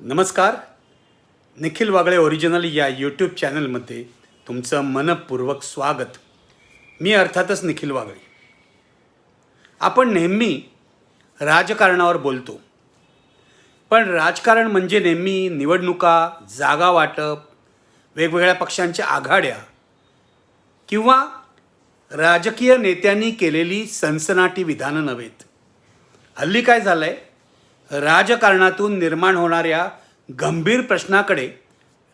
नमस्कार. निखिल वागळे ओरिजिनल या यूट्यूब चॅनलमध्ये तुमचं मनपूर्वक स्वागत. मी अर्थातच निखिल वागळे. आपण नेहमी राजकारणावर बोलतो. पण राजकारण म्हणजे नेहमी निवडणुका जागा वाटप वेगवेगळ्या पक्षांच्या आघाड्या किंवा राजकीय नेत्यांनी केलेली सनसनाटी विधानं नव्हेत. हल्ली काय झालं आहे राजकारणातून निर्माण होणाऱ्या गंभीर प्रश्नाकडे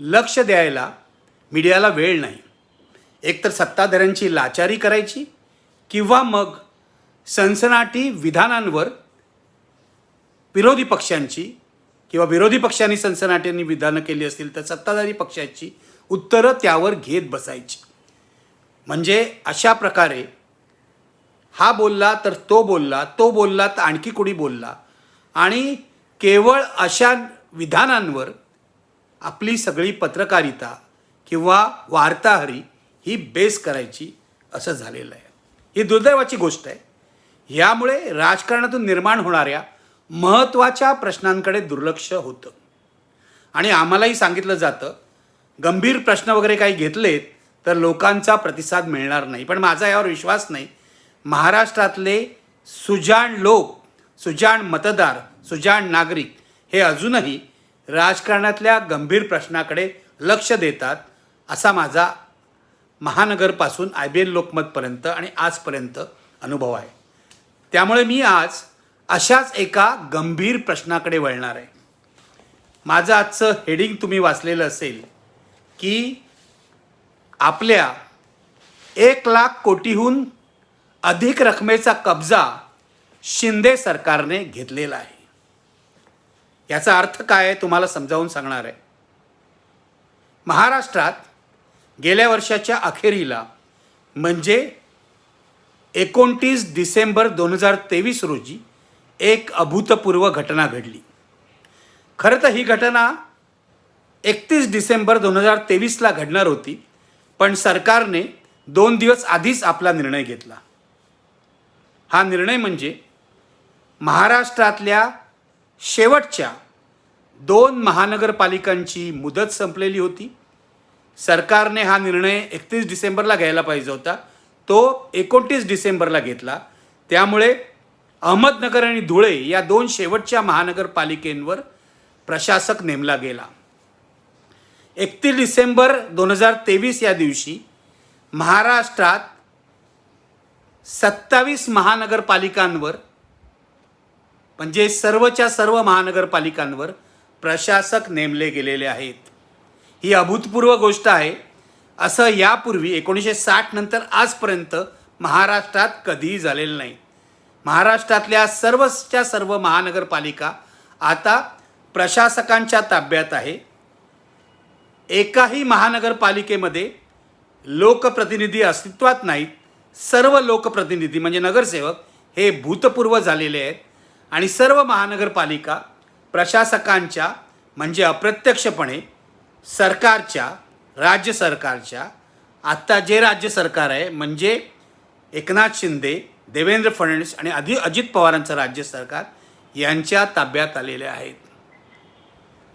लक्ष द्यायला मीडियाला वेळ नाही. एकतर सत्ताधाऱ्यांची लाचारी करायची किंवा मग सनसनाटी विधानांवर विरोधी पक्षांची किंवा विरोधी पक्षांनी सनसनाटींनी विधानं केली असतील तर सत्ताधारी पक्षाची उत्तरं त्यावर घेत बसायची. म्हणजे अशा प्रकारे हा बोलला तर तो बोलला तो बोलला तर आणखी कुणी बोलला आणि केवळ अशा विधानांवर आपली सगळी पत्रकारिता किंवा वार्ताहरी ही बेस करायची असं झालेलं आहे. ही दुर्दैवाची गोष्ट आहे. यामुळे राजकारणातून निर्माण होणाऱ्या महत्त्वाच्या प्रश्नांकडे दुर्लक्ष होतं. आणि आम्हालाही सांगितलं जातं गंभीर प्रश्न वगैरे काही घेतलेत तर लोकांचा प्रतिसाद मिळणार नाही. पण माझा यावर विश्वास नाही. महाराष्ट्रातले सुजाण लोक सुजाण मतदार सुजाण नागरिक हे अजूनही राजकारणातल्या गंभीर प्रश्नाकडे लक्ष देतात असा माझा महानगरपासून आय बी एल लोकमतपर्यंत आणि आजपर्यंत अनुभव आहे. त्यामुळे मी आज अशाच एका गंभीर प्रश्नाकडे वळणार आहे. माझं आजचं हेडिंग तुम्ही वाचलेलं असेल की आपल्या एक लाख कोटीहून अधिक रकमेचा कब्जा शिंदे सरकारने घेतलेला आहे. याचा अर्थ काय आहे तुम्हाला समजावून सांगणार आहे. महाराष्ट्रात गेल्या वर्षाच्या अखेरीला म्हणजे एकोणतीस डिसेंबर दोन हजार तेवीस रोजी एक अभूतपूर्व घटना घडली. खरं तर ही घटना एकतीस डिसेंबर दोन हजार तेवीसला घडणार होती पण सरकारने दोन दिवस आधीच आपला निर्णय घेतला. हा निर्णय म्हणजे महाराष्ट्रातल्या शेवटच्या दोन महानगरपालिकांची मुदत संपलेली होती. सरकारने हा निर्णय एकतीस डिसेंबरला घ्यायला पाहिजे होता. तो एकोणतीस डिसेंबरला घेतला. त्यामुळे अहमदनगर आणि धुळे या दोन शेवटच्या महानगरपालिकेंवर प्रशासक नेमला गेला. एकतीस डिसेंबर दोन हजार तेवीस या दिवशी महाराष्ट्रात सत्तावीस महानगरपालिकांवर म्हणजे सर्वच्या सर्व महानगरपालिकांवर प्रशासक नेमले गेलेले आहेत. ही अभूतपूर्व गोष्ट आहे. असं यापूर्वी एकोणीसशे साठ नंतर आजपर्यंत महाराष्ट्रात कधीही झालेलं नाही. महाराष्ट्रातल्या सर्वच्या सर्व महानगरपालिका आता प्रशासकांच्या ताब्यात आहे. एकाही महानगरपालिकेमध्ये लोकप्रतिनिधी अस्तित्वात नाहीत. सर्व लोकप्रतिनिधी म्हणजे नगरसेवक हे भूतपूर्व झालेले आहेत. आणि सर्व महानगरपालिका प्रशासकांच्या म्हणजे अप्रत्यक्षपणे सरकारच्या राज्य सरकारच्या आत्ता जे राज्य सरकार आहे म्हणजे एकनाथ शिंदे देवेंद्र फडणवीस आणि अधि अजित पवारांचं राज्य सरकार यांच्या ताब्यात आलेले आहेत.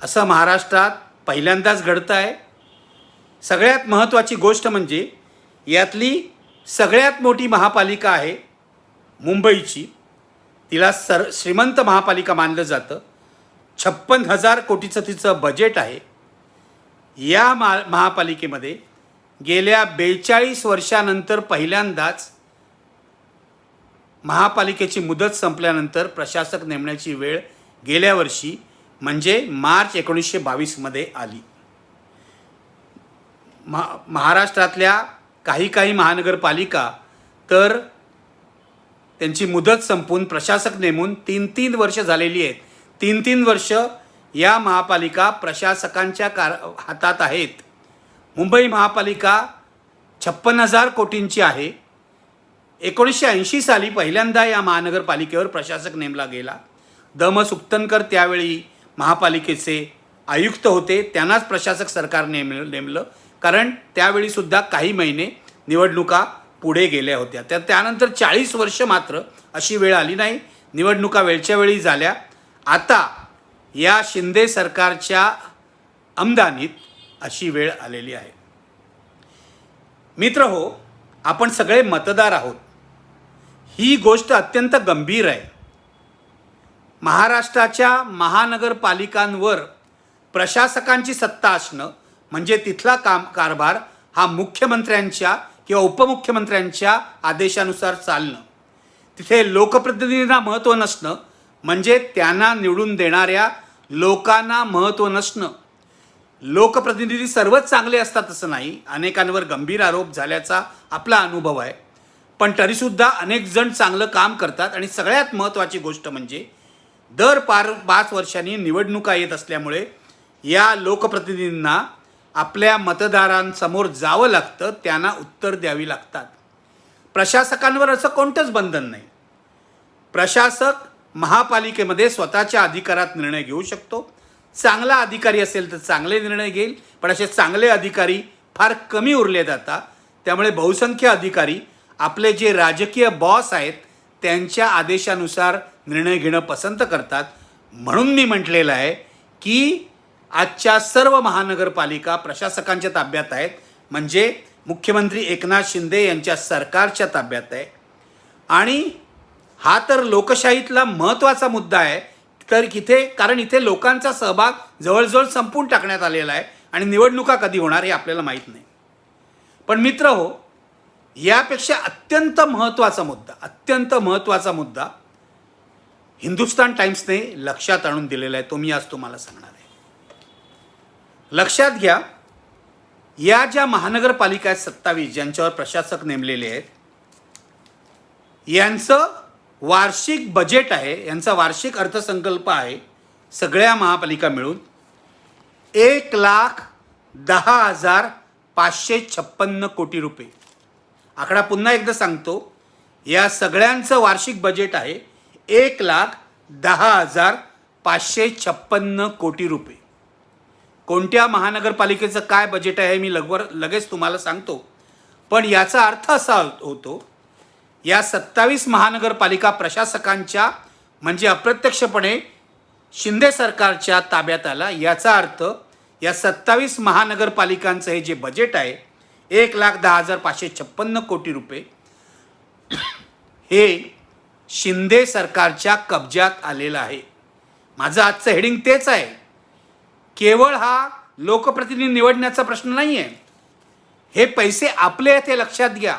असं महाराष्ट्रात पहिल्यांदाच घडतं आहे सगळ्यात महत्त्वाची गोष्ट म्हणजे यातली सगळ्यात मोठी महापालिका आहे मुंबईची. तिला सर श्रीमंत महापालिका मानलं जातं. छप्पन हजार कोटीचं तिचं बजेट आहे. या मा महापालिकेमध्ये गेल्या बेचाळीस वर्षानंतर पहिल्यांदाच महापालिकेची मुदत संपल्यानंतर प्रशासक नेमण्याची वेळ गेल्या वर्षी म्हणजे मार्च एकोणीसशे बावीसमध्ये आली. महा महाराष्ट्रातल्या काही काही महानगरपालिका तर त्यांची मुदत संपून प्रशासक नेमून तीन तीन वर्ष झालेली आहेत. तीन तीन वर्ष या महापालिका प्रशासकांच्या कार हातात आहेत. मुंबई महापालिका छप्पन हजार कोटींची आहे. एकोणीसशे ऐंशी साली पहिल्यांदा या महानगरपालिकेवर प्रशासक नेमला गेला. दम सुक्तनकर त्यावेळी महापालिकेचे आयुक्त होते. त्यांनाच प्रशासक सरकार नेम नेमलं. कारण त्यावेळीसुद्धा काही महिने निवडणुका पुढे गेल्या होत्या. तर त्यानंतर चाळीस वर्ष मात्र अशी वेळ आली नाही. निवडणुका वेळच्या वेळी झाल्या. आता या शिंदे सरकारच्या आमदानीत अशी वेळ आलेली आहे. मित्र हो आपण सगळे मतदार आहोत. ही गोष्ट अत्यंत गंभीर आहे. महाराष्ट्राच्या महानगरपालिकांवर प्रशासकांची सत्ता असणं म्हणजे तिथला काम कारभार हा मुख्यमंत्र्यांच्या किंवा उपमुख्यमंत्र्यांच्या आदेशानुसार चालणं. तिथे लोकप्रतिनिधींना महत्त्व नसणं म्हणजे त्यांना निवडून देणाऱ्या लोकांना महत्त्व नसणं. लोकप्रतिनिधी सर्वच चांगले असतात असं नाही अनेकांवर गंभीर आरोप झाल्याचा आपला अनुभव आहे. पण तरीसुद्धा अनेक जण चांगलं काम करतात आणि सगळ्यात महत्त्वाची गोष्ट म्हणजे दर पार पाच वर्षांनी निवडणुका येत असल्यामुळे या लोकप्रतिनिधींना आपल्या मतदारांसमोर जावं लागतं त्यांना उत्तर द्यावी लागतात. प्रशासकांवर असं कोणतंच बंधन नाही. प्रशासक महापालिकेमध्ये स्वतःच्या अधिकारात निर्णय घेऊ शकतो. चांगला अधिकारी असेल तर चांगले निर्णय घेईल पण असे चांगले अधिकारी फार कमी उरले जातात त्यामुळे बहुसंख्य अधिकारी आपले जे राजकीय बॉस आहेत त्यांच्या आदेशानुसार निर्णय घेणं पसंत करतात. म्हणून मी म्हटलेलं आहे की आजच्या सर्व महानगरपालिका प्रशासकांच्या ताब्यात आहेत. म्हणजे मुख्यमंत्री एकनाथ शिंदे यांच्या सरकारच्या ताब्यात आहे. आणि हा तर लोकशाहीतला महत्त्वाचा मुद्दा आहे. तर इथे कारण इथे लोकांचा सहभाग जवळजवळ संपून टाकण्यात आलेला आहे. आणि निवडणुका कधी होणार हे आपल्याला माहीत नाही. पण मित्र हो यापेक्षा अत्यंत महत्त्वाचा मुद्दा अत्यंत महत्त्वाचा मुद्दा हिंदुस्तान टाईम्सने लक्षात आणून दिलेला आहे. तो मी आज तुम्हाला सांगणार लक्षात घ्या या ज्या महानगरपालिका आहेत सत्तावीस ज्यांच्यावर प्रशासक नेमलेले आहेत यांचं वार्षिक बजेट आहे यांचा वार्षिक अर्थसंकल्प आहे सगळ्या महापालिका मिळून एक लाख दहा हजार पाचशे छप्पन्न कोटी रुपये. आकडा पुन्हा एकदा सांगतो या सगळ्यांचं वार्षिक बजेट आहे एक लाख दहा हजार पाचशे छप्पन्न कोटी रुपये. कोणत्या महानगरपालिकेचं काय बजेट आहे हे मी लगवर लगेच तुम्हाला सांगतो. पण याचा अर्थ असा होतो या सत्तावीस महानगरपालिका प्रशासकांच्या म्हणजे अप्रत्यक्षपणे शिंदे सरकारच्या ताब्यात आला. याचा अर्थ या सत्तावीस महानगरपालिकांचं हे जे बजेट आहे एक लाख दहा हजार पाचशे छप्पन्न कोटी रुपये हे शिंदे सरकारच्या कब्जात आलेलं आहे. माझं आजचं हेडिंग तेच आहे. केवळ हा लोकप्रतिनिधी निवडण्याचा प्रश्न नाही आहे हे पैसे आपले आहेत हे लक्षात घ्या.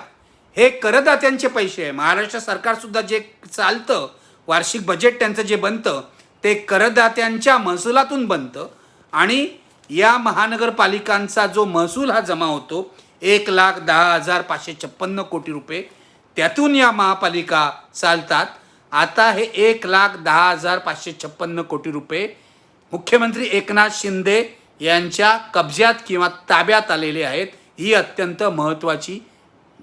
हे करदात्यांचे पैसे आहे. महाराष्ट्र सरकारसुद्धा जे चालतं वार्षिक बजेट त्यांचं जे बनतं ते करदात्यांच्या महसुलातून बनतं आणि या महानगरपालिकांचा जो महसूल हा जमा होतो एक लाख दहा हजार पाचशे छप्पन्न कोटी रुपये त्यातून या महापालिका चालतात. आता हे एक लाख दहा हजार पाचशे छप्पन्न कोटी रुपये मुख्यमंत्री एकनाथ शिंदे यांच्या कब्ज्यात किंवा ताब्यात आलेले आहेत ही अत्यंत महत्त्वाची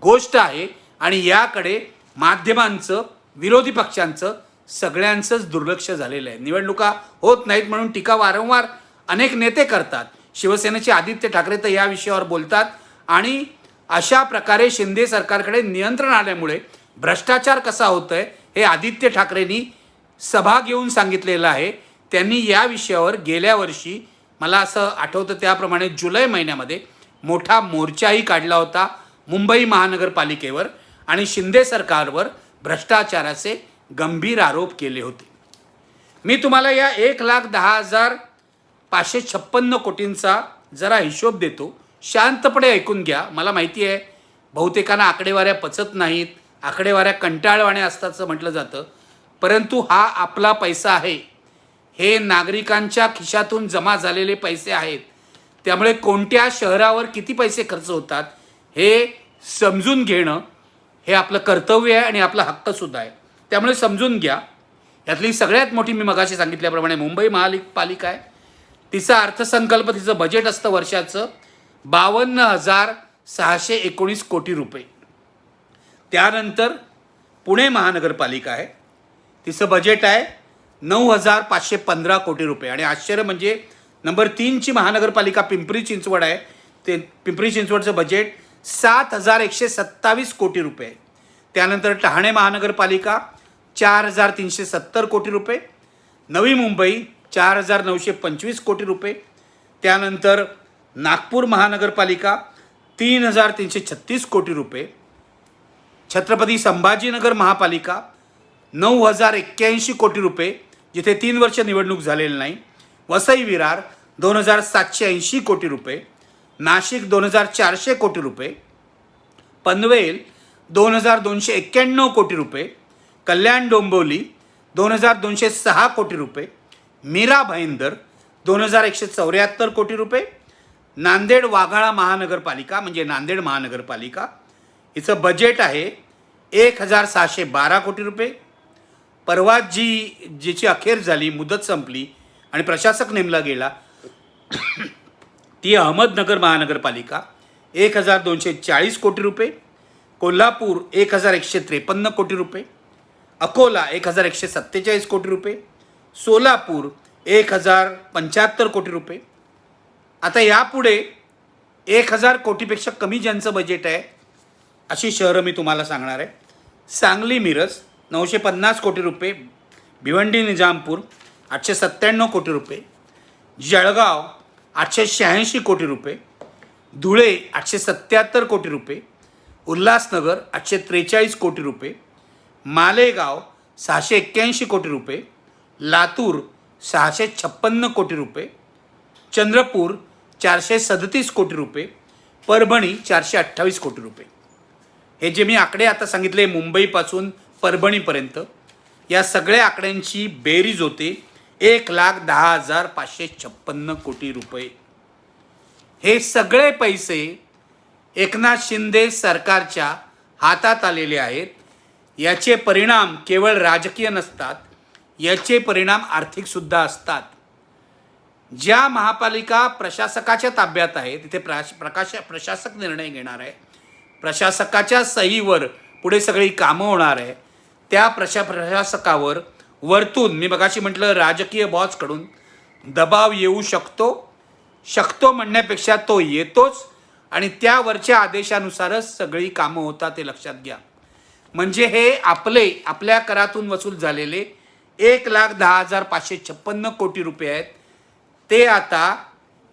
गोष्ट आहे. आणि याकडे माध्यमांचं विरोधी पक्षांचं सगळ्यांचंच दुर्लक्ष झालेलं आहे. निवडणुका होत नाहीत म्हणून टीका वारंवार अनेक नेते करतात. शिवसेनेचे आदित्य ठाकरे तर या विषयावर बोलतात. आणि अशा प्रकारे शिंदे सरकारकडे नियंत्रण आल्यामुळे भ्रष्टाचार कसा होतोय हे आदित्य ठाकरेंनी सभा घेऊन सांगितलेलं आहे. त्यांनी या विषयावर गेल्या वर्षी मला असं आठवतं त्याप्रमाणे जुलै महिन्यामध्ये मोठा मोर्चाही काढला होता मुंबई महानगरपालिकेवर आणि शिंदे सरकारवर भ्रष्टाचाराचे गंभीर आरोप केले होते. मी तुम्हाला या एक लाख दहा हजार पाचशे छप्पन्न कोटींचा जरा हिशोब देतो. शांतपणे ऐकून घ्या. मला माहिती आहे बहुतेकांना आकडेवाऱ्या पचत नाहीत आकडेवाऱ्या कंटाळवाण्या असताचं म्हटलं जातं परंतु हा आपला पैसा आहे. हे नागरिकांच्या खिशातून जमा झालेले पैसे आहेत. त्यामुळे कोणत्या शहरावर किती पैसे खर्च होतात हे समजून घेणं हे आपलं कर्तव्य आहे आणि आपला हक्कसुद्धा आहे. त्यामुळे समजून घ्या. यातली सगळ्यात मोठी मी मगाशी सांगितल्याप्रमाणे मुंबई महापालिका आहे. तिचा अर्थसंकल्प तिचं बजेट असतं वर्षाचं बावन्न हजार सहाशे एकोणीस कोटी रुपये. त्यानंतर पुणे महानगरपालिका आहे. तिचं बजेट आहे नऊ हजार पाचशे पंधरा कोटी रुपये. आणि आश्चर्य म्हणजे नंबर तीनची महानगरपालिका पिंपरी चिंचवड आहे. ते पिंपरी चिंचवडचं बजेट सात हजार एकशे सत्तावीस कोटी रुपये. त्यानंतर ठाणे महानगरपालिका चार हजार तीनशे सत्तर कोटी रुपये. नवी मुंबई चार हजार नऊशे पंचवीस कोटी रुपये. त्यानंतर नागपूर महानगरपालिका तीन हजार तीनशे छत्तीस कोटी रुपये. छत्रपती संभाजीनगर महापालिका नऊ हजार एक्क्याऐंशी कोटी रुपये. जिथे तीन वर्ष निवडणूक झालेली नाही वसई विरार दोन हजार सातशे ऐंशी कोटी रुपये नाशिक दोन हजार चारशे कोटी रुपये पनवेल दोन हजार दोनशे एक्क्याण्णव कोटी रुपये कल्याण डोंबिवली दोन हजार दोनशे सहा कोटी रुपये मीरा भाईंदर दोन हजार एकशे चौऱ्याहत्तर कोटी रुपये नांदेड वाघाळा महानगरपालिका म्हणजे नांदेड महानगरपालिका हिचं बजेट आहे एक हजार सहाशे बारा कोटी रुपये परवा जी जिची अखेर झाली मुदत संपली आणि प्रशासक नेमला गेला ती अहमदनगर महानगरपालिका एक हजार दोनशे चाळीस कोटी रुपये कोल्हापूर एक हजार एकशे त्रेपन्न कोटी रुपये अकोला एक हजार एकशे सत्तेचाळीस कोटी रुपये सोलापूर एक हजार पंच्याहत्तर कोटी रुपये. आता यापुढे एक हजार कोटीपेक्षा कमी ज्यांचं बजेट आहे अशी शहरं मी तुम्हाला सांगणार आहे. सांगली मिरज नऊशे पन्नास कोटी रुपये भिवंडी निजामपूर आठशे सत्त्याण्णव कोटी रुपये जळगाव आठशे शहाऐंशी कोटी रुपये धुळे आठशे सत्त्याहत्तर कोटी रुपये उल्हासनगर आठशे त्रेचाळीस कोटी रुपये मालेगाव सहाशे एक्क्याऐंशी कोटी रुपये लातूर सहाशे छप्पन्न कोटी रुपये चंद्रपूर चारशे सदतीस कोटी रुपये परभणी चारशे अठ्ठावीस कोटी रुपये. हे जे मी आकडे आता सांगितले मुंबईपासून परभणीपर्यंत. या सगळ्या आकड्यांची बेरीज होते. एक लाख दहा हजार पाचशे छप्पन्न कोटी रुपये. हे सगळे पैसे एकनाथ शिंदे सरकारच्या हातात आलेले आहेत. याचे परिणाम केवळ राजकीय नसतात. याचे परिणाम आर्थिकसुद्धा असतात. ज्या महापालिका प्रशासकाच्या ताब्यात आहे तिथे प्राश प्रकाश प्रशासक निर्णय घेणार आहे. प्रशासकाच्या सहीवर पुढे सगळी कामं होणार आहे. त्या प्रशा प्रशासकावर वरतून मी मगाशी म्हटलं राजकीय बॉसकडून दबाव येऊ शकतो शकतो म्हणण्यापेक्षा तो येतोच आणि त्यावरच्या आदेशानुसारच सगळी कामं होतात ते लक्षात घ्या. म्हणजे हे आपले आपल्या करातून वसूल झालेले एक लाख दहा हजार पाचशे छप्पन्न कोटी रुपये आहेत. ते आता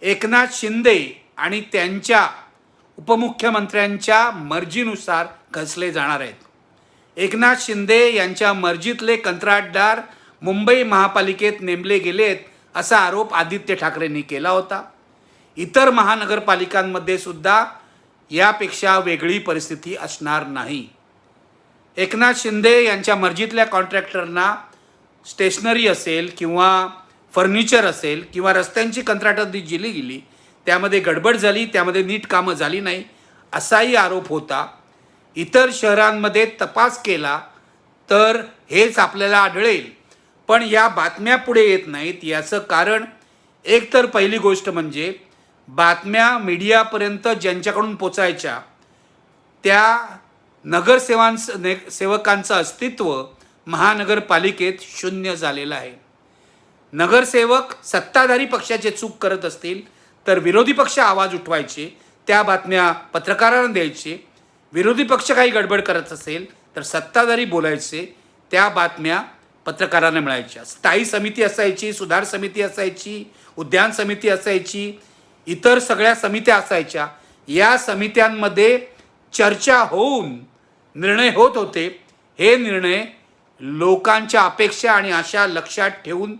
एकनाथ शिंदे आणि त्यांच्या उपमुख्यमंत्र्यांच्या मर्जीनुसार घसले जाणार आहेत. एकनाथ शिंदे यांच्या मर्जीतले कंत्राटदार मुंबई महापालिकेत नेमले गेलेत असा आरोप आदित्य ठाकरेंनी केला होता. इतर महानगरपालिकांमध्ये सुद्धा यापेक्षा वेगळी परिस्थिती असणार नाही. एकनाथ शिंदे यांच्या मर्जीतल्या कॉन्ट्रॅक्टरना स्टेशनरी असेल किंवा फर्निचर असेल किंवा रस्त्यांची कंत्राटं जी दिली गेली त्यामध्ये गडबड झाली त्यामध्ये नीट कामं झाली नाही असाही आरोप होता. इतर शहरांमध्ये तपास केला तर हेच आपल्याला आढळेल. पण या बातम्या पुढे येत नाहीत याचं कारण एकतर पहिली गोष्ट म्हणजे बातम्या मीडियापर्यंत ज्यांच्याकडून पोचायच्या त्या नगरसेवांस ने सेवकांचं अस्तित्व महानगरपालिकेत शून्य झालेलं आहे. नगरसेवक सत्ताधारी पक्षाचे चूक करत असतील तर विरोधी पक्ष आवाज उठवायचे त्या बातम्या पत्रकारांना द्यायचे विरोधी पक्ष काही गडबड करत असेल तर सत्ताधारी बोलायचे त्या बातम्या पत्रकारांना मिळायच्या. स्थायी समिती असायची सुधार समिती असायची उद्यान समिती असायची इतर सगळ्या समित्या असायच्या. या समित्यांमध्ये चर्चा होऊन निर्णय होत होते. हे निर्णय लोकांच्या अपेक्षा आणि आशा लक्षात ठेवून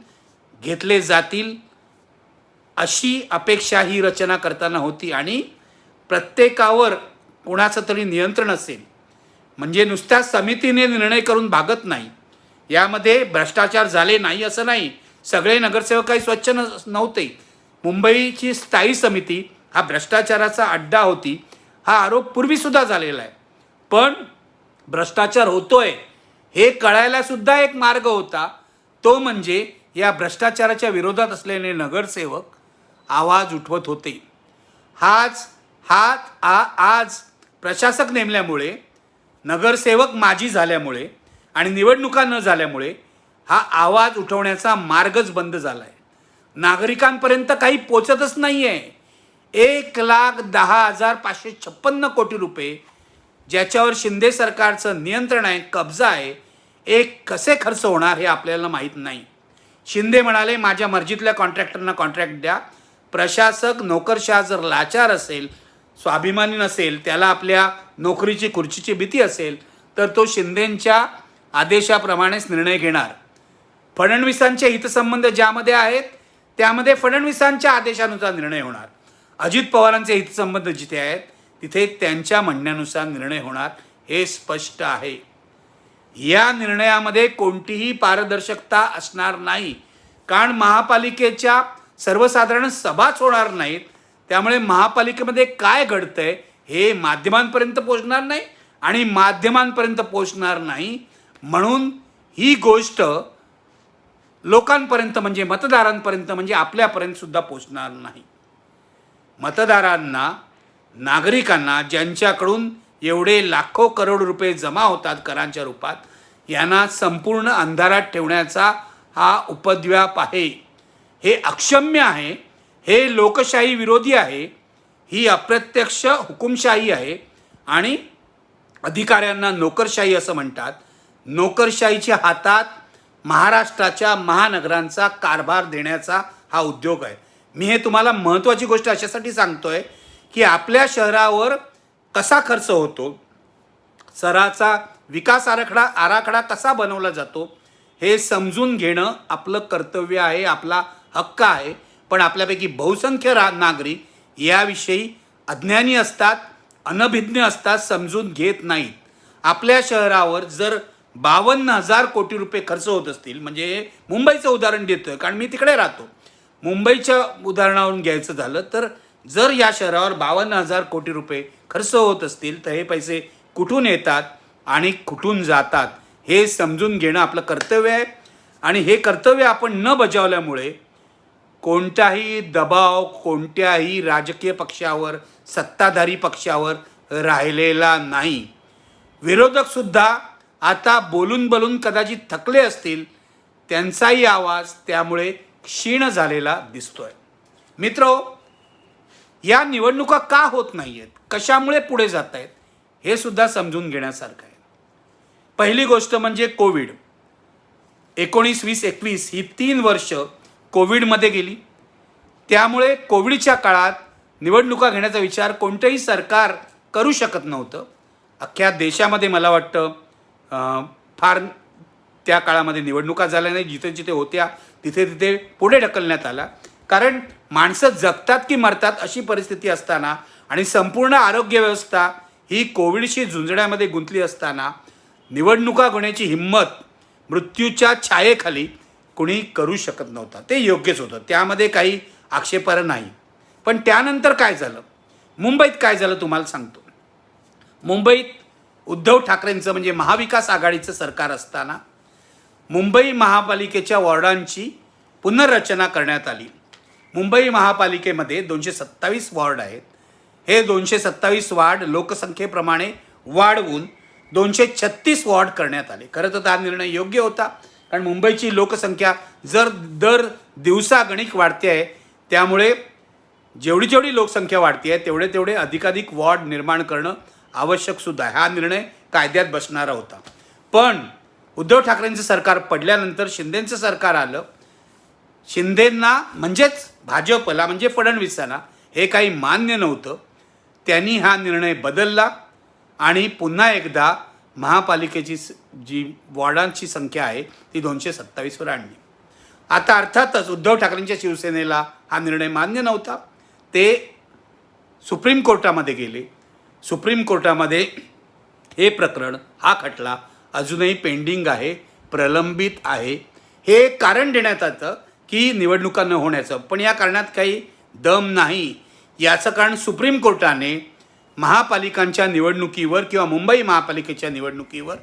घेतले जातील अशी अपेक्षा ही रचना करताना होती. आणि प्रत्येकावर कोणाचं तरी नियंत्रण असेल म्हणजे नुसत्या समितीने निर्णय करून भागत नाही यामध्ये भ्रष्टाचार झाले नाही असं नाही. सगळे नगरसेवक काही स्वच्छ न नव्हते. मुंबईची स्थायी समिती हा भ्रष्टाचाराचा अड्डा होती हा आरोप पूर्वीसुद्धा झालेला आहे. पण भ्रष्टाचार होतोय हे कळायलासुद्धा एक मार्ग होता. तो म्हणजे या भ्रष्टाचाराच्या विरोधात असलेले नगरसेवक आवाज उठवत होते. हाच हात आ आज प्रशासक नेमल्यामुळे नगरसेवक माजी झाल्यामुळे आणि निवडणुका न झाल्यामुळे हा आवाज उठवण्याचा मार्गच बंद झाला आहे नागरिकांपर्यंत काही पोचतच नाही आहे एक लाख दहा हजार पाचशे छप्पन्न कोटी रुपये ज्याच्यावर शिंदे सरकारचं नियंत्रण आहे कब्जा आहे एक कसे खर्च होणार हे आपल्याला माहीत नाही. शिंदे म्हणाले माझ्या मर्जीतल्या कॉन्ट्रॅक्टरना कॉन्ट्रॅक्ट द्या. प्रशासक नोकरशाह जर लाचार असेल स्वाभिमानी नसेल त्याला आपल्या नोकरीची खुर्चीची भीती असेल तर तो शिंदेंच्या आदेशाप्रमाणेच निर्णय घेणार. फडणवीसांचे हितसंबंध ज्यामध्ये आहेत त्यामध्ये फडणवीसांच्या आदेशानुसार निर्णय होणार. अजित पवारांचे हितसंबंध जिथे आहेत तिथे त्यांच्या म्हणण्यानुसार निर्णय होणार हे स्पष्ट आहे. या निर्णयामध्ये कोणतीही पारदर्शकता असणार नाही. कारण महापालिकेच्या सर्वसाधारण सभाच होणार नाहीत त्यामुळे महापालिकेमध्ये काय घडतंय हे माध्यमांपर्यंत पोचणार नाही आणि माध्यमांपर्यंत पोचणार नाही म्हणून ही गोष्ट लोकांपर्यंत म्हणजे मतदारांपर्यंत म्हणजे आपल्यापर्यंत सुद्धा पोचणार नाही. मतदारांना नागरिकांना ज्यांच्याकडून एवढे लाखो करोड रुपये जमा होतात करांच्या रूपात यांना संपूर्ण अंधारात ठेवण्याचा हा उपद्व्याप आहे. हे अक्षम्य आहे. हे लोकशाही विरोधी आहे ही अप्रत्यक्ष हुकुमशाही आहे आणि अधिकाऱ्यांना नोकरशाही असं म्हणतात. नोकरशाहीच्या हातात महाराष्ट्राच्या महानगरांचा कारभार देण्याचा हा उद्योग आहे. मी हे तुम्हाला महत्त्वाची गोष्ट अशासाठी सांगतो आहे की आपल्या शहरावर कसा खर्च होतो शहराचा विकास आराखडा आराखडा कसा बनवला जातो हे समजून घेणं आपलं कर्तव्य आहे आपला हक्क आहे. पण आपल्यापैकी बहुसंख्य रा नागरिक याविषयी अज्ञानी असतात अनभिज्ञ असतात समजून घेत नाहीत. आपल्या शहरावर जर बावन्न हजार कोटी रुपये खर्च होत असतील म्हणजे मुंबईचं उदाहरण देतोय कारण मी तिकडे राहतो. मुंबईच्या उदाहरणावरून घ्यायचं झालं तर जर या शहरावर बावन्न हजार कोटी रुपये खर्च होत असतील तर हे पैसे कुठून येतात आणि कुठून जातात हे समजून घेणं आपलं कर्तव्य आहे. आणि हे कर्तव्य आपण न बजावल्यामुळे कोणताही दबाव कोणत्याही राजकीय पक्षावर सत्ताधारी पक्षावर राहिलेला नाही. विरोधकसुद्धा आता बोलून बोलून कदाचित थकले असतील त्यांचाही आवाज त्यामुळे क्षीण झालेला दिसतोय. मित्रो या निवडणुका का होत नाही आहेत कशामुळे पुढे जात आहेत हे सुद्धा समजून घेण्यासारखं आहे. पहिली गोष्ट म्हणजे कोविड. एकोणीस वीस एकवीस ही तीन वर्ष कोविडमध्ये गेली. त्यामुळे कोविडच्या काळात निवडणुका घेण्याचा विचार कोणतंही सरकार करू शकत नव्हतं. अख्ख्या देशामध्ये मला वाटतं फार त्या काळामध्ये निवडणुका झाल्या नाही जिथे जिथे होत्या तिथे तिथे पुढे ढकलण्यात आला. कारण माणसं जगतात की मरतात अशी परिस्थिती असताना आणि संपूर्ण आरोग्य व्यवस्था ही कोविडशी झुंजण्यामध्ये गुंतली असताना निवडणुका घेण्याची हिंमत मृत्यूच्या छायेखाली कुणी करू शकत नव्हता. ते योग्यच होतं. त्यामध्ये काही आक्षेपार्ह नाही. पण त्यानंतर काय झालं? मुंबईत काय झालं तुम्हाला सांगतो. मुंबईत उद्धव ठाकरेंचं म्हणजे महाविकास आघाडीचं सरकार असताना मुंबई महापालिकेच्या वॉर्डांची पुनर्रचना करण्यात आली. मुंबई महापालिकेमध्ये दोनशे सत्तावीस वॉर्ड आहेत. हे दोनशे सत्तावीस वॉर्ड लोकसंख्येप्रमाणे वाढवून दोनशे छत्तीस वॉर्ड करण्यात आले. खरं तर हा निर्णय योग्य होता. कारण मुंबईची लोकसंख्या जर दर दिवसागणिक वाढते आहे त्यामुळे जेवढी जेवढी लोकसंख्या वाढते आहे तेवढे तेवढे अधिकाधिक वॉर्ड निर्माण करणं आवश्यक सुद्धा हा निर्णय कायद्यात बसणारा होता. पण उद्धव ठाकरेंचं सरकार पडल्यानंतर शिंदेंचं सरकार आलं. शिंदेंना म्हणजेच भाजपला म्हणजे फडणवीसांना हे काही मान्य नव्हतं. त्यांनी हा निर्णय बदलला आणि पुन्हा एकदा महापालिकेची स- जी वॉर्डांची संख्या आहे ती दोनशे सत्तावीसवर आणली. आता अर्थातच उद्धव ठाकरेंच्या शिवसेनेला हा निर्णय मान्य नव्हता. ते सुप्रीम कोर्टामध्ये गेले. सुप्रीम कोर्टामध्ये हे प्रकरण हा खटला अजूनही पेंडिंग आहे प्रलंबित आहे. हे कारण देण्यात आलं की निवडणुका न होण्याचं. पण या कारणात काही दम नाही. याचं कारण सुप्रीम कोर्टाने महापालिकांच्या निवडणुकीवर किंवा मुंबई महापालिकेच्या निवडणुकीवर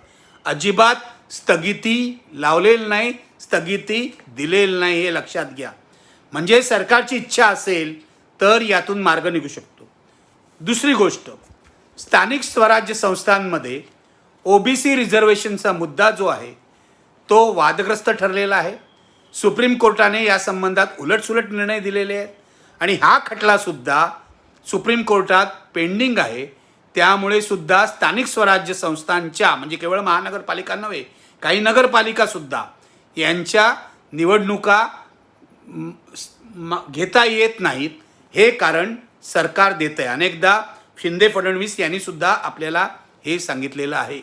अजिबात स्थगिती लावलेली नाही स्थगिती दिलेली नाही हे लक्षात घ्या. म्हणजे सरकारची इच्छा असेल तर यातून मार्ग निघू शकतो. दुसरी गोष्ट स्थानिक स्वराज्य संस्थांमध्ये ओबीसी रिझर्वेशनचा मुद्दा जो आहे तो वादग्रस्त ठरलेला आहे. सुप्रीम कोर्टाने या संबंधात उलटसुलट निर्णय दिलेले आहेत. आणि हा खटलासुद्धा सुप्रीम कोर्टात पेंडिंग आहे. त्यामुळे सुद्धा स्थानिक स्वराज्य संस्थांच्या म्हणजे केवळ महानगरपालिका नव्हे काही नगरपालिकासुद्धा यांच्या निवडणुका घेता येत नाहीत. हे कारण सरकार देतं आहे अनेकदा शिंदे फडणवीस यांनी सुद्धा आपल्याला हे सांगितलेलं आहे.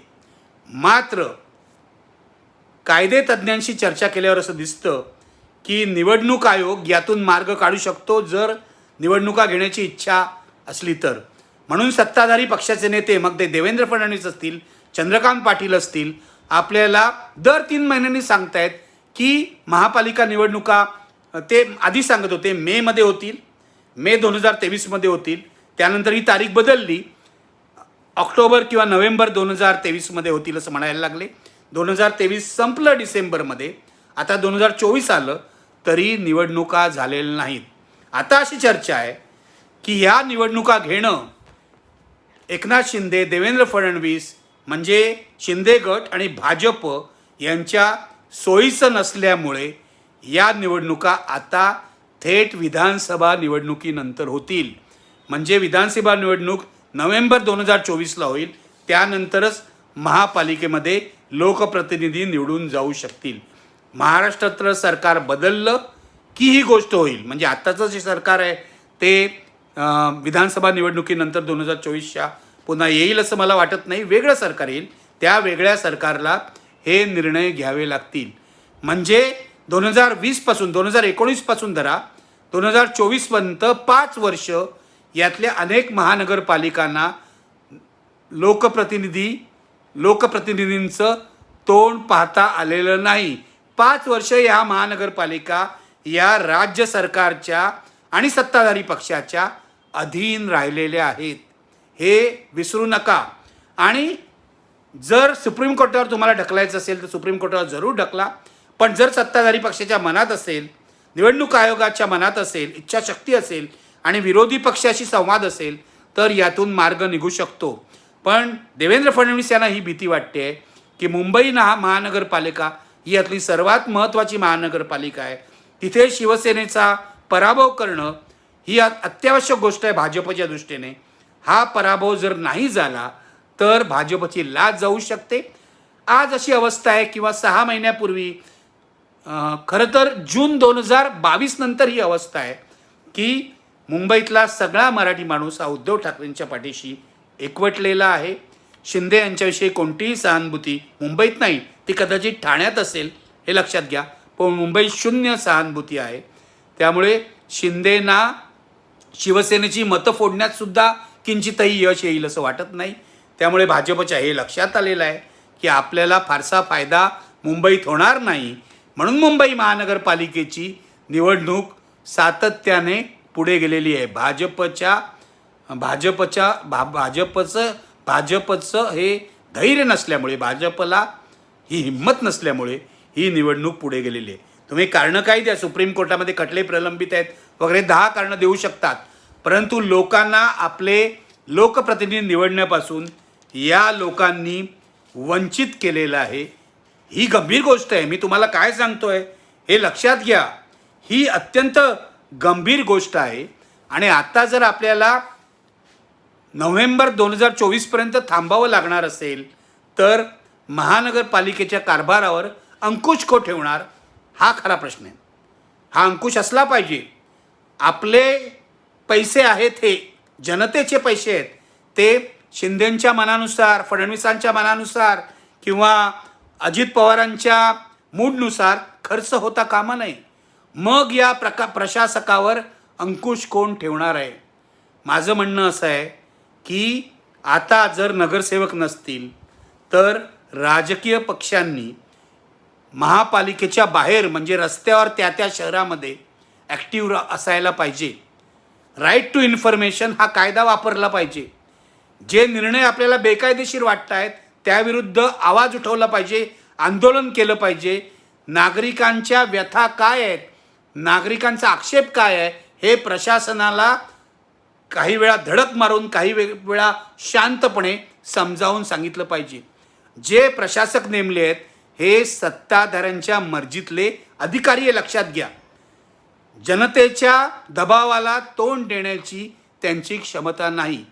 मात्र कायदे तज्ज्ञांशी चर्चा केल्यावर असं दिसतं की निवडणूक आयोग यातून मार्ग काढू शकतो जर निवडणुका घेण्याची इच्छा असली तर. म्हणून सत्ताधारी पक्षाचे नेते मग ते देवेंद्र फडणवीस असतील चंद्रकांत पाटील असतील आपल्याला दर तीन महिन्यांनी सांगतायत की महापालिका निवडणुका ते आधी सांगत होते मेमध्ये होतील मे दोन हजार तेवीसमध्ये होतील त्यानंतर ही तारीख बदलली ऑक्टोबर किंवा नोव्हेंबर दोन हजार तेवीसमध्ये होतील असं म्हणायला लागले. दोन हजार तेवीस संपलं डिसेंबरमध्ये आता दोन हजार चोवीस आलं तरी निवडणुका झालेल्या नाहीत. आता अशी चर्चा आहे की ह्या निवडणुका घेणं एकनाथ शिंदे देवेंद्र फडणवीस म्हणजे शिंदे गट आणि भाजप यांच्या सोयीचं नसल्यामुळे या निवडणुका आता थेट विधानसभा निवडणुकीनंतर होतील. म्हणजे विधानसभा निवडणूक नोव्हेंबर दोन हजार चोवीसला होईल. त्यानंतरच महापालिकेमध्ये लोकप्रतिनिधी निवडून जाऊ शकतील. महाराष्ट्रात सरकार बदललं की ही गोष्ट होईल. म्हणजे आत्ताचं जे सरकार आहे ते विधानसभा निवडणुकीनंतर दोन हजार चोवीसच्या पुन्हा येईल असं मला वाटत नाही. वेगळं सरकार येईल. त्या वेगळ्या सरकारला हे निर्णय घ्यावे लागतील. म्हणजे दोन हजार वीसपासून दोन हजार एकोणीसपासून धरा दोन हजार चोवीसपर्यंत पाच वर्ष यातल्या अनेक महानगरपालिकांना लोकप्रतिनिधी लोकप्रतिनिधींचं तोंड पाहता आलेलं नाही. पाच वर्ष या महानगरपालिका या राज्य सरकारच्या आणि सत्ताधारी पक्षाच्या अधीन राहिलेल्या आहेत. हे विसरू नका. आणि जर सुप्रीम कोर्टावर तुम्हाला ढकलायचं असेल तर सुप्रीम कोर्टावर जरूर ढकला. पण जर सत्ताधारी पक्षाच्या मनात असेल निवडणूक आयोगाच्या मनात असेल इच्छाशक्ती असेल आणि विरोधी पक्षाशी संवाद असेल तर यातून मार्ग निघू शकतो. पण देवेंद्र फडणवीस यांना ही भीती वाटते आहे की मुंबई ना महानगरपालिका ही यातली सर्वात महत्त्वाची महानगरपालिका आहे. तिथे शिवसेनेचा पराभव करणं ही अत्यावश्यक गोष्ट आहे भाजपच्या दृष्टीने. हा पराभव जर नाही झाला तर भाजपची लाज जाऊ शकते. आज अशी अवस्था आहे किंवा सहा महिन्यापूर्वी खरं तर जून दोन हजार बावीस नंतर ही अवस्था आहे की मुंबईतला सगळा मराठी माणूस हा उद्धव ठाकरेंच्या पाठीशी एकवटलेला आहे. शिंदे यांच्याविषयी कोणतीही सहानुभूती मुंबईत नाही. ती कदाचित ठाण्यात असेल हे लक्षात घ्या. पण मुंबई शून्य सहानुभूती आहे. त्यामुळे शिंदेना शिवसेनेची मतं फोडण्यात सुद्धा किंचितही यश येईल असं वाटत नाही. त्यामुळे भाजपच्या हे लक्षात आलेलं आहे की आपल्याला फारसा फायदा मुंबईत होणार नाही. म्हणून मुंबई महानगरपालिकेची निवडणूक सातत्याने पुढे गेलेली आहे. भाजपच्या भाजपच्या भा भाजपचं भाजपचं हे धैर्य नसल्यामुळे भाजपला ही हिंमत नसल्यामुळे ही निवडणूक पुढे गेलेली आहे. तुम्ही कारणं काय द्या? सुप्रीम कोर्टामध्ये खटले प्रलंबित आहेत. वगैरे दहा कारणं देऊ शकतात. परंतु लोकांना आपले लोकप्रतिनिधी निवडण्यापासून या लोकांनी वंचित केलेलं आहे. ही गंभीर गोष्ट आहे. मी तुम्हाला काय सांगतो आहे हे लक्षात घ्या. ही अत्यंत गंभीर गोष्ट आहे. आणि आता जर आपल्याला नोव्हेंबर दोन हजार चोवीसपर्यंत थांबावं लागणार असेल तर महानगरपालिकेच्या कारभारावर अंकुश को ठेवणार? हा खरा प्रश्न आहे. हा अंकुश असला पाहिजे. आपले पैसे आहेत हे जनतेचे पैसे आहेत ते शिंदेंच्या मनानुसार फडणवीसांच्या मनानुसार किंवा अजित पवारांच्या मूडनुसार खर्च होता कामा नये. मग या प्रका प्रशासकावर अंकुश कोण ठेवणार आहे? माझं म्हणणं असं आहे की आता जर नगरसेवक नसतील तर राजकीय पक्षांनी महापालिकेच्या बाहेर म्हणजे रस्त्यावर त्या त्या शहरामध्ये ॲक्टिव्ह असायला पाहिजे. राईट टू इन्फॉर्मेशन हा कायदा वापरला पाहिजे. जे निर्णय आपल्याला बेकायदेशीर वाटत आहेत त्याविरुद्ध आवाज उठवला पाहिजे आंदोलन केलं पाहिजे. नागरिकांच्या व्यथा काय आहेत? नागरिकांचा आक्षेप काय आहे? हे प्रशासनाला काही वेळा धडक मारून काही वेळा शांतपणे समजावून सांगितलं पाहिजे. जे प्रशासक नेमले आहेत हे सत्ताधाऱ्यांच्या मर्जीतले अधिकारी हे लक्षात घ्या. जनतेच्या दबावाला तोंड देण्याची त्यांची क्षमता नाही.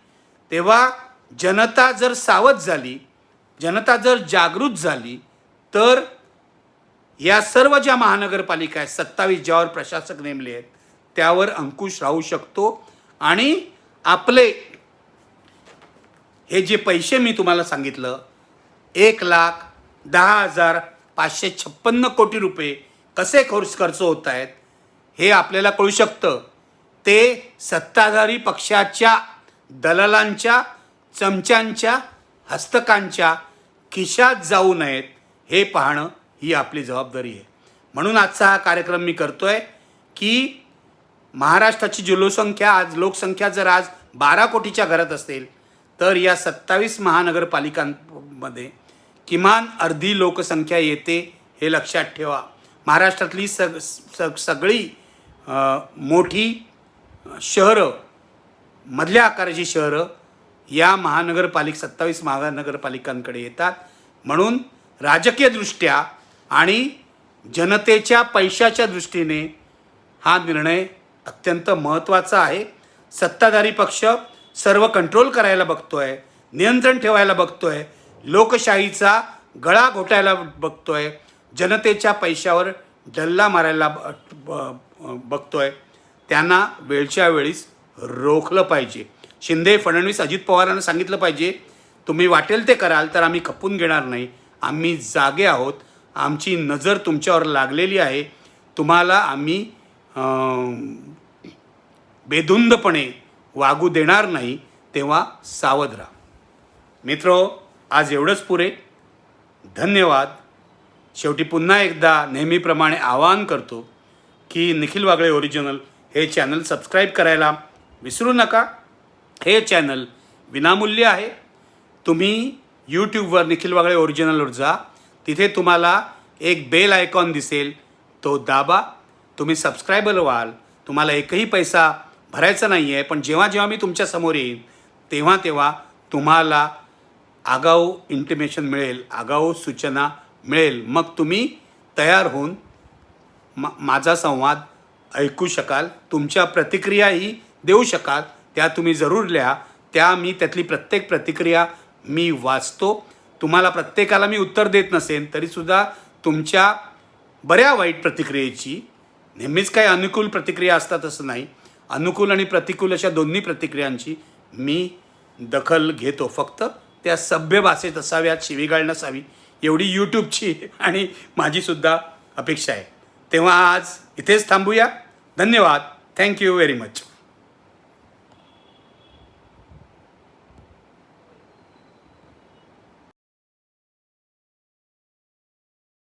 तेव्हा जनता जर सावध झाली जनता जर जागृत झाली तर या सर्व ज्या महानगरपालिका आहेत सत्तावीस ज्यावर प्रशासक नेमले आहेत त्यावर अंकुश राहू शकतो. आणि आपले हे जे पैसे मी तुम्हाला सांगितलं एक लाख दहा हजार पाचशे छप्पन्न कोटी रुपये कसे खर्च खर्च होत आहेत हे आपल्याला कळू शकतं. ते सत्ताधारी पक्षाच्या दलालांच्या चमच्यांच्या हस्तकांच्या खिशात जाऊ नयेत हे पाहणं ही आपली जबाबदारी आहे. म्हणून आजचा हा कार्यक्रम मी करतो आहे की महाराष्ट्राची जी लोकसंख्या आज लोकसंख्या जर आज बारा कोटीच्या घरात असेल तर या सत्तावीस महानगरपालिकांमध्ये किमान अर्धी लोकसंख्या येते हे लक्षात ठेवा. महाराष्ट्रातली सग सग सगळी मोठी शहरं मधल्या आकाराची शहरं या महानगरपालिका सत्तावीस महानगरपालिकांकडे येतात. म्हणून राजकीयदृष्ट्या आणि जनतेच्या पैशाच्या दृष्टीने हा निर्णय अत्यंत महत्त्वाचा आहे. सत्ताधारी पक्ष सर्व कंट्रोल करायला बघतो आहे नियंत्रण ठेवायला बघतो आहे लोकशाहीचा गळा घोटायला बघतोय. जनतेच्या पैशावर डल्ला मारायला बघतोय. त्यांना वेळच्या वेळीच रोखलं पाहिजे. शिंदे फडणवीस अजित पवारांना सांगितलं पाहिजे तुम्ही वाटेल ते कराल तर आम्ही खपून घेणार नाही. आम्ही जागे आहोत. आमची नजर तुमच्यावर लागलेली आहे. तुम्हाला आम्ही बेधुंदपणे वागू देणार नाही तेव्हा सावध राहा. मित्रो आज एवढंच पुरे. धन्यवाद. शेवटी पुन्हा एकदा नेहमीप्रमाणे आवाहन करतो की निखिल वागळे ओरिजिनल हे चॅनल सबस्क्राईब करायला विसरू नका. हे चॅनल विनामूल्य आहे. तुम्ही यूट्यूबवर निखिल वागळे ओरिजिनलवर जा. तिथे तुम्हाला एक बेल आयकॉन दिसेल. तो दाबा. तुम्ही सबस्क्रायबर व्हाल. तुम्हाला एकही पैसा भरायचा नाही आहे पण जेव्हा जेव्हा मी तुमच्यासमोर येईन तेव्हा तेव्हा तुम्हाला आगाऊ इंटिमेशन मिळेल आगाऊ सूचना मिळेल. मग तुम्ही तयार होऊन मा माझा संवाद ऐकू शकाल तुमच्या प्रतिक्रियाही देऊ शकाल. त्या तुम्ही जरूर लिहा. त्या मी त्यातली प्रत्येक प्रतिक्रिया मी वाचतो. तुम्हाला प्रत्येकाला मी उत्तर देत नसेन तरीसुद्धा तुमच्या बऱ्या वाईट प्रतिक्रियेची नेहमीच काही अनुकूल प्रतिक्रिया असतात असं नाही. अनुकूल आणि प्रतिकूल अशा दोन्ही प्रतिक्रियांची मी दखल घेतो फक्त. त्या सभ्य भाषेत असाव्यात शिवीगाळ नसावी एवढी यूट्यूबची आणि माझीसुद्धा अपेक्षा आहे. तेव्हा आज इथेच थांबूया. धन्यवाद. Thank you very much